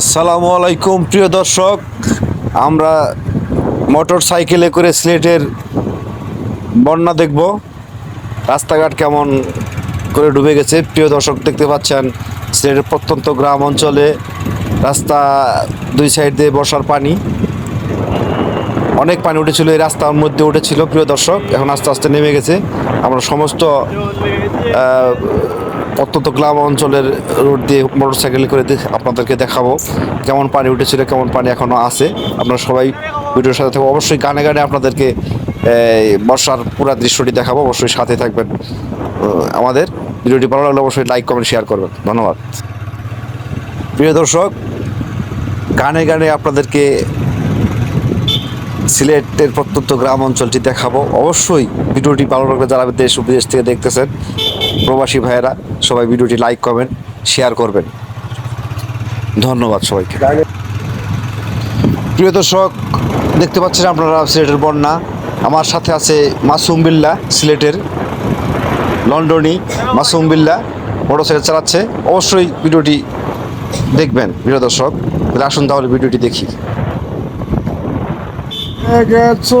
আসসালামু আলাইকুম, প্রিয় দর্শক। আমরা মোটর সাইকেলে করে স্লেটের বন্যা দেখব। রাস্তাঘাট কেমন করে ডুবে গেছে? প্রিয় দর্শক, দেখতে পাচ্ছেন, সিলেটের প্রত্যন্ত গ্রাম অঞ্চলে রাস্তা দুই সাইড দিয়ে বসার পানি। অনেক পানি উঠেছিল, এই রাস্তার মধ্যে উঠেছিল, প্রিয় দর্শক। এখন আস্তে আস্তে নেমে গেছে। আমরা সমস্ত অত্যন্ত গ্রাম অঞ্চলের রোড দিয়ে মোটর সাইকেল করে আপনাদেরকে দেখাবো। কেমন পানি উঠেছিল, কেমন পানি এখনও আছে। আপনারা সবাই ভিডিওর সাথে থাকব অবশ্যই গানে গানে আপনাদেরকে বর্ষার পুরা দৃশ্যটি দেখাবো। অবশ্যই সাথে থাকবেন আমাদের। ভিডিওটি ভালো লাগলে অবশ্যই লাইক, কমেন্ট, শেয়ার করবেন। ধন্যবাদ। প্রিয় দর্শক, গানে গানে আপনাদেরকে সিলেটের প্রত্যন্ত গ্রাম অঞ্চলটি দেখাবো। অবশ্যই ভিডিওটি ভালো লাগবে যারা দেশ বিদেশ থেকে দেখতেছেন প্রবাসী ভাইয়েরা, সবাই ভিডিওটি লাইক করবেন শেয়ার করবেন। ধন্যবাদ সবাইকে। প্রিয় দর্শক, দেখতে পাচ্ছেন আপনারা সিলেটের বন্যা। আমার সাথে আছে মাসুম বিল্লা, সিলেটের লন্ডনি মাসুম বিল্লা মোটরসাইকেল চালাচ্ছে। অবশ্যই ভিডিওটি দেখবেন, প্রিয় দর্শক। তাহলে আসুন তাহলে ভিডিওটি দেখি। গেছো।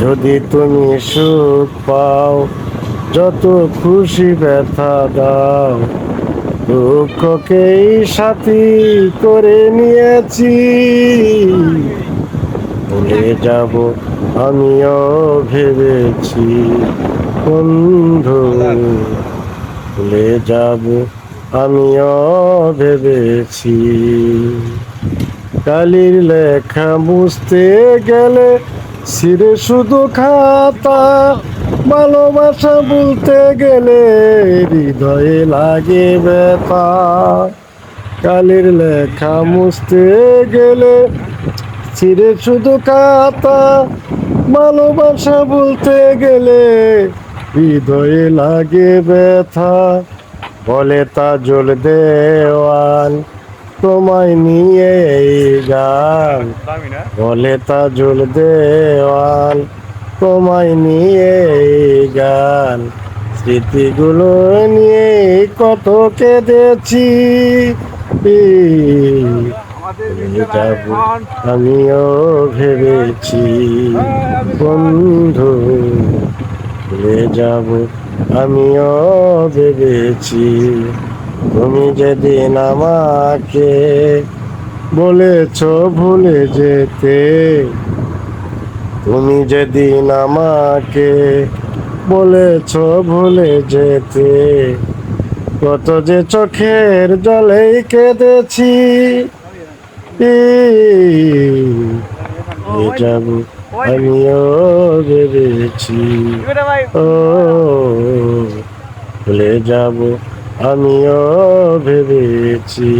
যদি তুমি সুখ পাও, যত খুশি ব্যথা দাও। দুঃখকেই সাথী করে নিয়েছি। ভুলে যাব আমিও ভেবেছি, বন্ধু। ভুলে যাব আমিও ভেবেছি। কালির লেখা বুঝতে গেলে সিরে শুধু খাতা, ভালোবাসা বলতে গেলে হৃদয়ে লাগে ব্যথা। কালির লেখা মুছতে গেলে সিরে শুধু খাতা, ভালোবাসা বলতে গেলে হৃদয়ে লাগে ব্যথা। বলে তা জল দেওয়ান তোমায় নিয়ে এই গান। বলে তা জল দেওয়াল তোমায় নিয়ে এই গান। স্মৃতিগুলো নিয়ে কত কেঁদেছি। আমিও ভেবেছি। বন্ধু ভুলে যাব আমিও ভেবেছি। তুমি যেদিন আমাকে বলেছ ভুলে যেতে, তুমি যেদিন আমাকে বলেছ ভুলে যেতে, কত যে চোখের জলেই কেঁদেছি। যাব আমিও ভেবেছি। ও, ভুলে যাব আমিও ভেবেছি।